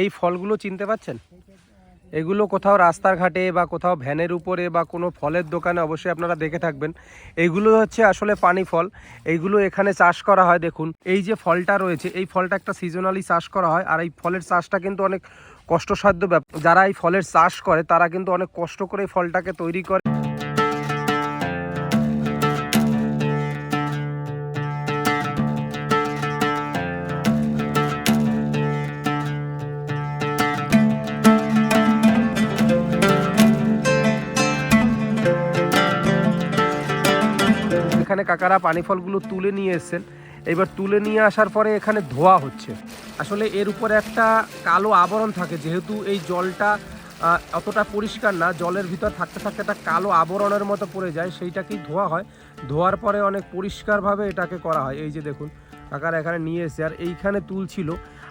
এই ফলগুলো চিনতে পাচ্ছেন? এগুলো কোথাও রাস্তার ঘাটে বা কোথাও ভ্যানের উপরে বা কোনো ফলের দোকানে অবশ্যই আপনারা দেখে থাকবেন। এইগুলো হচ্ছে আসলে পানি ফল। এইগুলো এখানে চাষ করা হয়, দেখুন। এই যে ফলটা রয়েছে, এই ফলটা একটা সিজনালি চাষ করা হয়। আর এই ফলের চাষটা কিন্তু অনেক কষ্টসাধ্য ব্যাপার যারা এই ফলের চাষ করে, তারা কিন্তু অনেক কষ্ট করে ফলটাকে তৈরি করে। কাকারা পানি ফলগুলো তুলে নিয়ে এসেছেন। এবার তুলে নিয়ে আসার পরে এখানে ধোয়া হচ্ছে। আসলে এর উপরে একটা কালো আবরণ থাকে, যেহেতু এই জলটা অতটা পরিষ্কার না, জলের ভিতর থাকতে থাকতে একটা কালো আবরণের মতো পড়ে যায়, সেইটাকেই ধোয়া হয়। ধোয়ার পরে অনেক পরিষ্কারভাবে এটাকে করা হয়। এই যে দেখুন, কাকারা এখানে নিয়ে এসে আর এইখানে তুলছিল।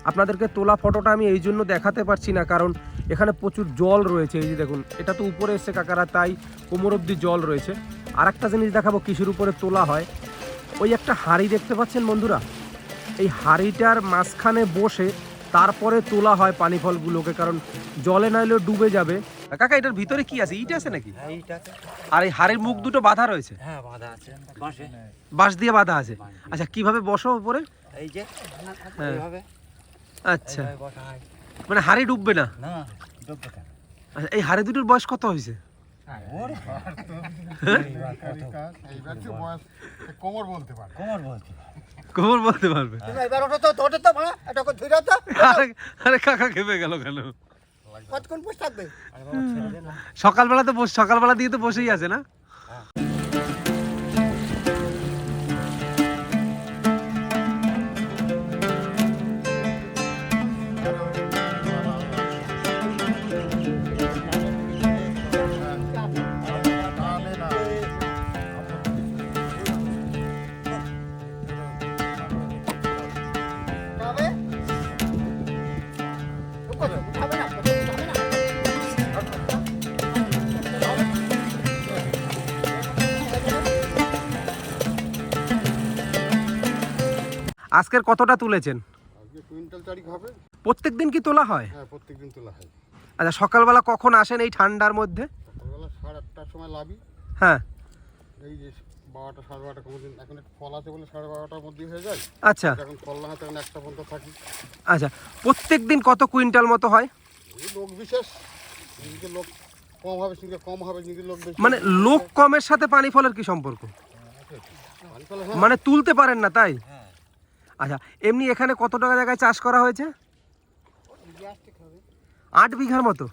আপনাদেরকে তোলা ফটোটা আমি এই জন্য দেখাতে পারছি না, কারণ এখানে প্রচুর জল রয়েছে। এই যে দেখুন, এটা তো উপরে এসছে কাকারা, তাই কোমর অব্দি জল রয়েছে। আর একটা জিনিস দেখাবো কিসের উপরে তোলা হয়। ওই একটা হাঁড়ি দেখতে পাচ্ছেন বন্ধুরা? এই হাঁড়িটার মাঝখানে বসে তারপরে তোলা হয় পানি ফলগুলোকে কারণ জলে না নাইলেও ডুবে যাবে। কাকা এটার ভিতরে কি আছে? ইট আছে নাকি? আর এই হাড়ির মুখ দুটো বাঁধা রয়েছে? হ্যাঁ বাঁধা বাঁশ দিয়ে। বাঁধা আছে? আচ্ছা কীভাবে বসো উপরে? হ্যাঁ। আচ্ছা। হয়। মানে হাড়ি ডুববে না? না ডুববে কেন? আচ্ছা, এই হাড়ি দুটোর বয়স কত হয়েছে? ওরে এইবার তো বয়স কোমর বলতে পারবে। কোমর বলতে। খবর বলতে পারবে। এবার ওটা তো তো ভাড়া এটা করে ধরে তো। আরে কাকা খেপে গেল কেন? কতক্ষণ বসে থাকবে? সকালবেলা তো সকালবেলা দিয়ে তো বসেই আছে না? আজকের কতটা তুলেছেন? আজকে কুইন্টাল তারিখ হবে। প্রত্যেকদিন কি তোলা হয়? হ্যাঁ তোলা হয়। আচ্ছা সকালবেলা কখন আসেন এই ঠান্ডার মধ্যে? সকালবেলা সাড়ে আটটার সময় লাভি হ্যাঁ। এই যে বারোটা সাড়ে বারোটা কোনোদিন এখন একটু ফল আছে বলে সাড়ে বারোটার মধ্যে হয়ে যায়। আচ্ছা। ফল না তখন একটা পর্যন্ত থাকি। আচ্ছা প্রত্যেক দিন কত কুইন্টাল মতো হয়? লোক বিশেষ। লোক কম হবে সেদিকে কম হবে নিজের লোক বেশি মানে লোক কমের সাথে পানি ফলের কি সম্পর্ক? হ্যাঁ মানে তুলতে পারেন না তাই? আচ্ছা এমনি এখানে কত টাকা জায়গায় চাষ করা হয়েছে? আট বিঘার মতো?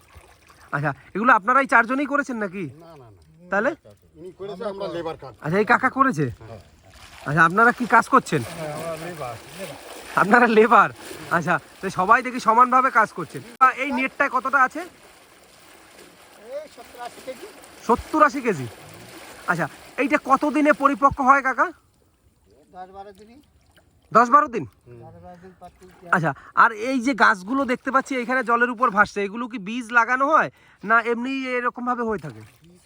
আচ্ছা এগুলো আপনারাই চারজনেই করেছেন নাকি? তাহলে? আচ্ছা এই কাকা করেছে? আচ্ছা আপনারা কি কাজ করছেন? আপনারা লেবার আচ্ছা তো সবাই দেখি সমানভাবে কাজ করছেন। এই নেটটায় কতটা আছে? সত্তর আশি কেজি। আচ্ছা এইটা কত দিনে পরিপক্ক হয় কাকা? দশ বারো দিনই। দশ বারো দিন? আচ্ছা আর এই যে গাছগুলো দেখতে পাচ্ছি এখানে জলের উপর ভাসছে এগুলো কি বীজ লাগানো হয় না এমনি এরকম ভাবে হয়ে থাকে? বীজ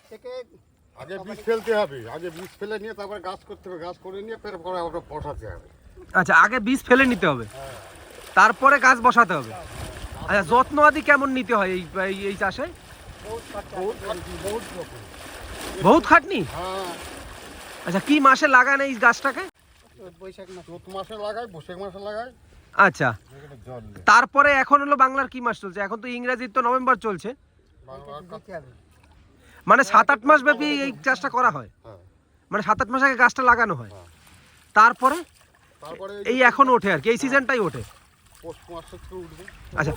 আগে বীজ ফেলতে হবে আগে বীজ ফেলে নিয়ে তারপরে গাছ করতে হবে গাছ করে নিয়ে ফের পরে ওটা বসাতে হবে। আচ্ছা আগে বীজ ফেলে নিতে হবে তারপরে গাছ বসাতে হবে। আচ্ছা যত্ন আদি কেমন নিতে হয় এই এই- এই চাষে? খাটনি, বহুত খাটনি? হ্যাঁ। আচ্ছা কি মাসে লাগান এই গাছটাকে? চৈত বৈশাখ মাস। চৈত মাসে লাগাই বৈশাখ মাসে লাগাই। আচ্ছা। তারপরে এখন হলো বাংলার কি মাস চলছে? এখন তো ইংরেজির তো নভেম্বর চলছে। মানে সাত আট মাস ব্যাপী এই চাষটা করা হয়। হ্যাঁ। মানে সাত আট মাস আগে গাছটা লাগানো হয়। তারপরে তারপরে এই এখন ওঠে আর কি এই সিজনটাই ওঠে। পৌষ মাস থেকে উঠবে। আচ্ছা।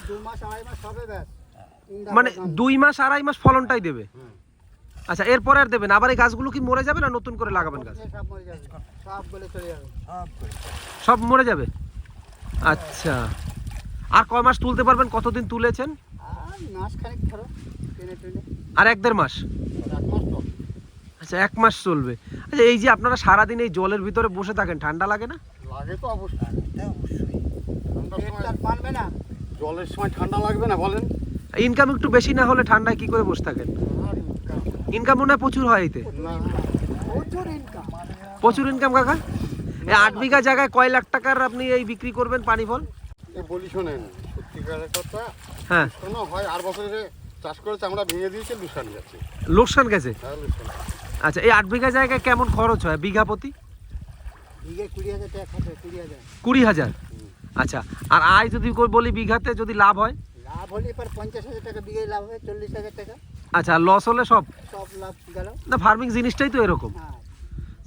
মানে দুই মাস আড়াই মাস ফলনটাই দেবে। হুম। আচ্ছা এরপরে আর দেবেন আবার এই গাছগুলো কি মরে যাবে না নতুন করে লাগাবেন গাছ? সব মরে যাবে। সব বলে চলে যাবে। সব মরে যাবে? আচ্ছা। আর কয় মাস তুলতে পারবেন? কতদিন তুলেছেন? আর এক দেড় মাস? মাস আচ্ছা এক মাস চলবে। আচ্ছা এই যে আপনারা সারাদিন এই জলের ভিতরে বসে থাকেন ঠান্ডা লাগে না? লাগে তো অবশ্যই। জলের সময় ঠান্ডা লাগবে না বলেন? ইনকাম একটু বেশি না হলে ঠান্ডায় কি করে বসে থাকেন? ইনকাম মনে হয় প্রচুর হয় এতে? না। প্রচুর ইনকাম প্রচুর ইনকাম কাকা? এই আট বিঘা জায়গায় কয় লাখ টাকার আপনি এই বিক্রি করবেন পানি ফল? বলি শোনেন সত্যিকার হাজার কথা হ্যাঁ। শোনো হয় আর বছরে চাষ করেছে আমরা ভেঙে দিয়েছি লুসান গেছে। লোকসান গেছে? হ্যাঁ আচ্ছা এই আট বিঘা জায়গায় কেমন খরচ হয়? বিঘা প্রতি? বিঘে কুড়ি হাজার টাকা কুড়ি হাজার। কুড়ি হাজার? আচ্ছা আর আয় যদি কই বলি বিঘাতে যদি লাভ হয়? লাভ হলে এবার পঞ্চাশ হাজার টাকা বিঘে লাভ হবে চল্লিশ হাজার টাকা। আচ্ছা লস হলে সব? সব লাভ গেল। না ফার্মিং জিনিসটাই তো এরকম। হ্যাঁ।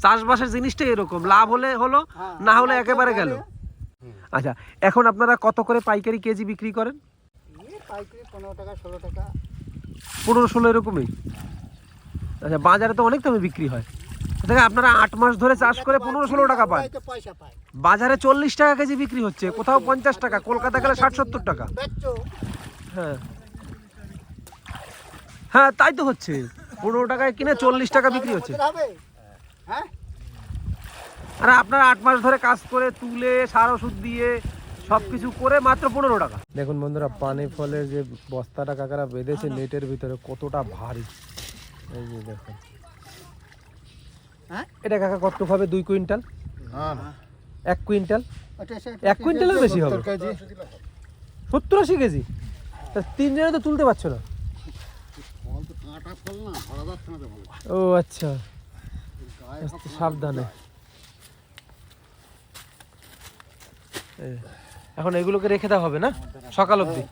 চাষবাসের জিনিসটাই এরকম। লাভ হলে হলো হ্যাঁ, না হলে একেবারে গেল। আচ্ছা এখন আপনারা কত করে পাইকারি কেজি বিক্রি করেন? পাইকারি পনেরো টাকা ষোলো টাকা। পনেরো ষোলো এরকমই? আচ্ছা বাজারে তো অনেক দামে বিক্রি হয়। দেখে আপনারা আট মাস ধরে চাষ করে পনেরো ষোলো টাকা পান। পাই বাজারে চল্লিশ টাকা কেজি বিক্রি হচ্ছে কোথাও পঞ্চাশ টাকা কলকাতা গেলে ষাট সত্তর টাকা। হ্যাঁ। হ্যাঁ তাই তো হচ্ছে। পনেরো টাকায় কিনে চল্লিশ টাকা বিক্রি হচ্ছে। হ্যাঁ? আর আপনারা আট মাস ধরে কাজ করে তুলে সার ওষুধ দিয়ে সব কিছু করে মাত্র পনেরো টাকা। দেখুন বন্ধুরা পানি ফলের যে বস্তাটা কাকারা বেঁধেছে নেটের ভিতরে কতটা ভারী। এই যে দেখুন। হ্যাঁ? এটা কাকা কত হবে? দুই কুইন্টাল? এক কুইন্টাল? এক কুইন্টালের বেশি হবে। সত্তর আশি কেজি? তা তিনজনে তো তুলতে পারছ না ফল তো কাঁটা ফল না ধরা যাচ্ছে না তো ভালো ও আচ্ছা। সাবধানে। এখন এগুলোকে রেখে দেওয়া হবে না? সকাল অবধি।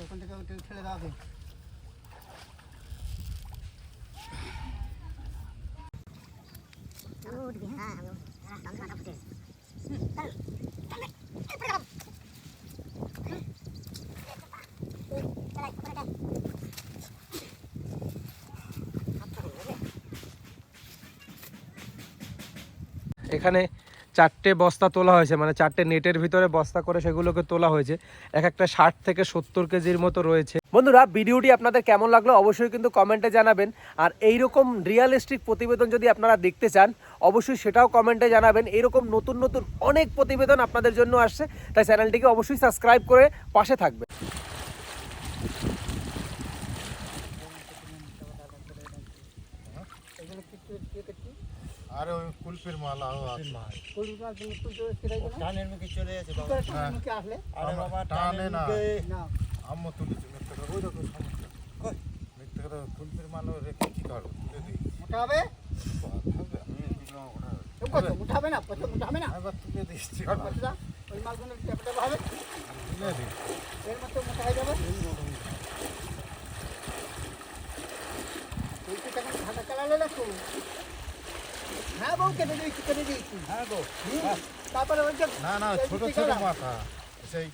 ওখান থেকে ওটা ছেড়ে দাও আগে। এখানে চারটে বস্তা তোলা হয়েছে মানে চারটে নেটের ভিতরে বস্তা করে সেগুলোকে তোলা হয়েছে। এক একটা ষাট থেকে সত্তর কেজির মতো রয়েছে। বন্ধুরা, ভিডিওটি আপনাদের কেমন লাগল অবশ্যই কিন্তু কমেন্টে জানাবেন। আর এইরকম রিয়েলিস্টিক প্রতিবেদন যদি আপনারা দেখতে চান, অবশ্যই সেটাও কমেন্টে জানাবেন। এরকম নতুন নতুন অনেক প্রতিবেদন আপনাদের জন্য আসছে। তাই চ্যানেলটিকে অবশ্যই সাবস্ক্রাইব করে পাশে থাকবে এগুলো কি কি- কি করছি? আরে কুলপির মালা? টানের মুখে চলে গেছে বাবা মুখে আসলে? আরে বাবা টানে টানের না। আম্মু তুলেছে মিথ্যে কথা ওই রকম সমস্যা কই? মিথ্যে কথা কুলপির মালা রেখে কি করব তুলে দিই? মোটা হবে না? মোটা না? একবার তুলে দিচ্ছি? ওই মালগুলো টেপে হবে? এর মতো মোটা হয়ে যাবে? তুই কি তখন ঢাকা চালালে না তো? বউ কেটে দিয়েছি কেটে দিয়েছি হ্যাঁ গো। তারপরে ওই যে না না ছোট ছোট মাথা। সেই